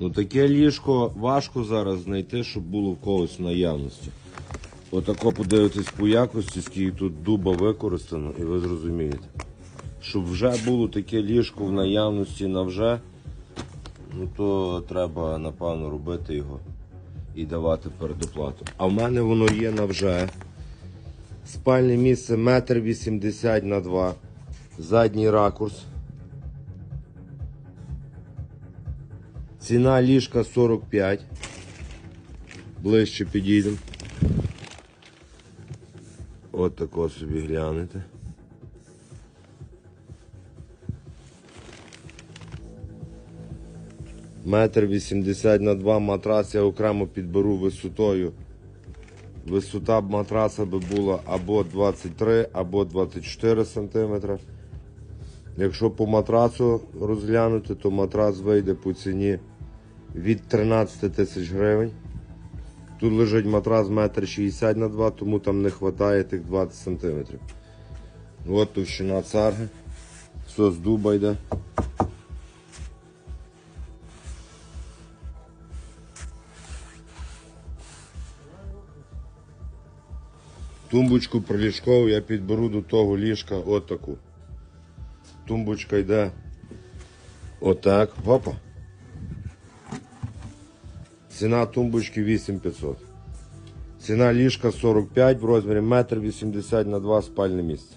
Ну таке ліжко важко зараз знайти, щоб було в когось в наявності. Отако подивитись по якості, скільки тут дуба використано, і ви зрозумієте. Щоб вже було таке ліжко в наявності на вже, ну то треба, напевно, робити його і давати передоплату. А в мене воно є на вже. Спальне місце метр вісімдесят на 2. Задній ракурс. Ціна ліжка 45. Ближче підійдемо. От тако собі глянете. Метр вісімдесят на два матрас я окремо підберу висотою. Висота матраса би була або 23, або 24 см. Якщо по матрасу розглянути, то матрас вийде по ціні від 13 тисяч гривень. Тут лежить матрас 1,60 м на 2, тому там не вистачає тих 20 см. От товщина царги. Все з дуба йде. Тумбочку приліжкову я підберу до того ліжка от таку. Тумбочка йде отак. Опа. Ціна тумбочки 8500. Ціна ліжка 45 в розмірі 1,80 на 2 спальне місце.